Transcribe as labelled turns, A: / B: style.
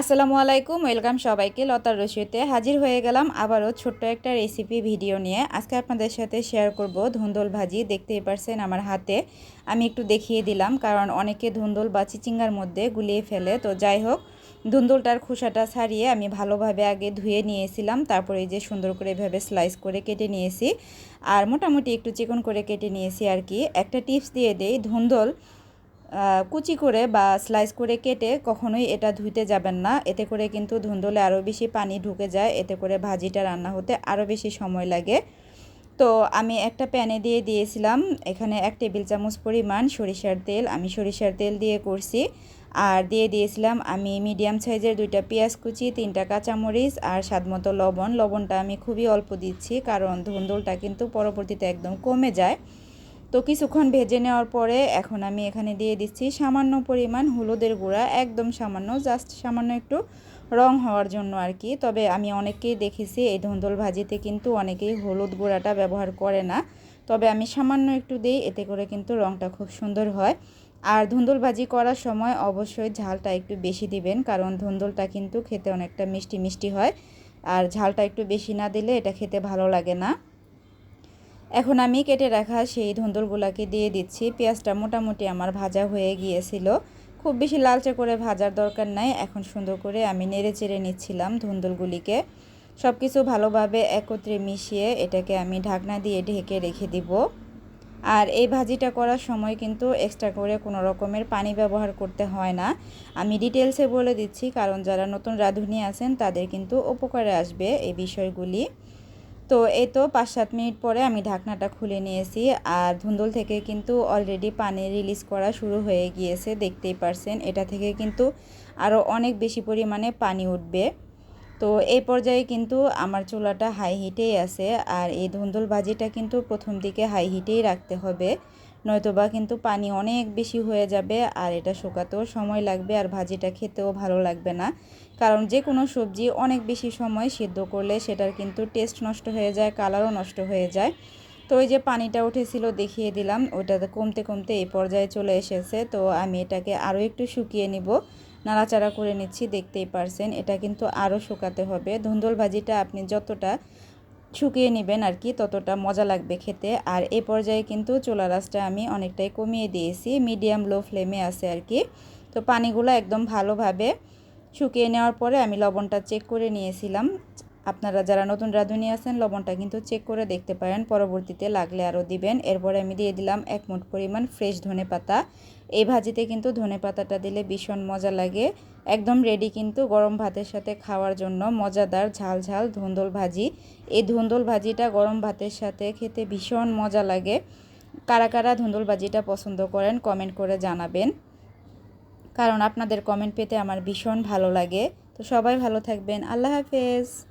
A: আসসালামু আলাইকুম, ওয়েলকাম সবাইকে। লতার রসিতে হাজির হয়ে গেলাম আবারও ছোট্ট একটা রেসিপি ভিডিও নিয়ে। আজকে আপনাদের সাথে শেয়ার করব ধুন্দল ভাজি। দেখতেই পারছেন আমার হাতে। আমি একটু দেখিয়ে দিলাম, কারণ অনেকে ধুন্দল বা চিচিঙ্গার মধ্যে গুলিয়ে ফেলে। তো যাই হোক, ধুন্দলটার খোসাটা ছাড়িয়ে আমি ভালোভাবে আগে ধুয়ে নিয়েছিলাম। তারপরে এই যে সুন্দর করে এভাবে স্লাইস করে কেটে নিয়েছি। আর মোটামুটি একটু চিকন করে কেটে নিয়েছি আর কি। একটা টিপস দিয়ে দেই, ধুন্দল কুচি করে বা স্লাইস করে কেটে কখনোই এটা ধুইতে যাবেন না। এতে করে কিন্তু ধুন্দলে আরও বেশি পানি ঢুকে যায়। এতে করে ভাজিটা রান্না হতে আরও বেশি সময় লাগে। তো আমি একটা প্যানে দিয়ে দিয়েছিলাম। এখানে এক টেবিল চামচ পরিমাণ সরিষার তেল। আমি সরিষার তেল দিয়ে করছি। আর দিয়ে দিয়েছিলাম আমি মিডিয়াম সাইজের দুইটা পেঁয়াজ কুচি, তিনটা কাঁচামরিচ আর স্বাদমতো লবণ। লবণটা আমি খুবই অল্প দিচ্ছি কারণ ধুন্দলটা কিন্তু পরবর্তীতে একদম কমে যায়। তো কিছুক্ষণ ভেজে নেওয়ার পরে এখন আমি এখানে দিয়ে দিচ্ছি সামান্য পরিমাণ হলুদের গুঁড়া, একদম সামান্য, জাস্ট সামান্য একটু রং হওয়ার জন্য আর কি। তবে আমি অনেককেই দেখেছি, এই ধুন্দল ভাজিতে কিন্তু অনেকেই হলুদ গুঁড়াটা ব্যবহার করে না। তবে আমি সামান্য একটু দিই, এতে করে কিন্তু রংটা খুব সুন্দর হয়। আর ধুন্দল ভাজি করার সময় অবশ্যই ঝালটা একটু বেশি দিবেন, কারণ ধুন্দলটা কিন্তু খেতে অনেকটা মিষ্টি মিষ্টি হয়। আর ঝালটা একটু বেশি না দিলে এটা খেতে ভালো লাগে না। এখন আমি কেটে রাখা সেই ধুন্দুলগুলোকে দিয়ে দিচ্ছি। পেঁয়াজটা মোটামুটি আমার ভাজা হয়ে গিয়েছিল। খুব বেশি লালচে করে ভাজার দরকার নাই। এখন সুন্দর করে আমি নেড়ে চেড়ে নিচ্ছিলাম ধুন্দুলগুলিকে। সব কিছু ভালোভাবে একত্রে মিশিয়ে এটাকে আমি ঢাকনা দিয়ে ঢেকে রেখে দিব। আর এই ভাজিটা করার সময় কিন্তু এক্সট্রা করে কোনো রকমের পানি ব্যবহার করতে হয় না। আমি ডিটেলসে বলে দিচ্ছি, কারণ যারা নতুন রাঁধুনি আছেন তাদের কিন্তু উপকারে আসবে এই বিষয়গুলি। তো এই তো পাঁচ সাত মিনিট পরে আমি ঢাকনাটা খুলে নিয়েছি আর ধুন্দল থেকে কিন্তু অলরেডি পানি রিলিজ করা শুরু হয়ে গিয়েছে, দেখতেই পারছেন। এটা থেকে কিন্তু আরও অনেক বেশি পরিমাণে পানি উঠবে। তো এই পর্যায়ে কিন্তু আমার চুলাটা হাই হিটেই আছে আর এই ধুন্দল ভাজিটা কিন্তু প্রথম দিকে হাই হিটেই রাখতে হবে। নয়তোবা কিন্তু পানি অনেক বেশি হয়ে যাবে আর এটা শুকাতেও সময় লাগবে আর ভাজিটা খেতেও ভালো লাগবে না। কারণ যে কোনো সবজি অনেক বেশি সময় সিদ্ধ করলে সেটার কিন্তু টেস্ট নষ্ট হয়ে যায় কালারও নষ্ট হয়ে যায়। তো ওই যে পানিটা উঠেছিল দেখিয়ে দিলাম ওটাতে কমতে কমতে এই পর্যায়ে চলে এসেছে। তো আমি এটাকে আরও একটু শুকিয়ে নিব। নাড়াচাড়া করে নিচ্ছি, দেখতেই পারছেন, এটা কিন্তু আরও শুকাতে হবে। ধুন্দল ভাজিটা আপনি যতটা শুকিয়ে নেবেন আর কি, ততটা মজা লাগবে খেতে। আর এ পর্যায়ে কিন্তু চোলা রাসটা আমি অনেকটাই কমিয়ে দিয়েছি মিডিয়াম লো ফ্লেমে আছে আর কি। তো পানিগুলো একদম ভালোভাবে শুকিয়ে নেওয়ার পরে আমি লবণটা চেক করে নিয়েছিলাম। আপনারা যারা নতুন রাঁধুনি আছেন, লবণটা কিন্তু চেক করে দেখতে পারেন। পরবর্তীতে লাগলে আরও দিবেন। এরপরে আমি দিয়ে দিলাম এক মুঠ পরিমাণ ফ্রেশ ধনে পাতা। এই ভাজিতে কিন্তু ধনে পাতাটা দিলে ভীষণ মজা লাগে। একদম রেডি কিন্তু গরম ভাতের সাথে খাওয়ার জন্য মজাদার ঝাল ঝাল ধুন্দল ভাজি। এই ধুন্দল ভাজিটা গরম ভাতের সাথে খেতে ভীষণ মজা লাগে। কারা কারা ধুন্দল ভাজিটা পছন্দ করেন কমেন্ট করে জানাবেন। কারণ আপনাদের কমেন্ট পেতে আমার ভীষণ ভালো লাগে। তো সবাই ভালো থাকবেন। আল্লাহ হাফেজ।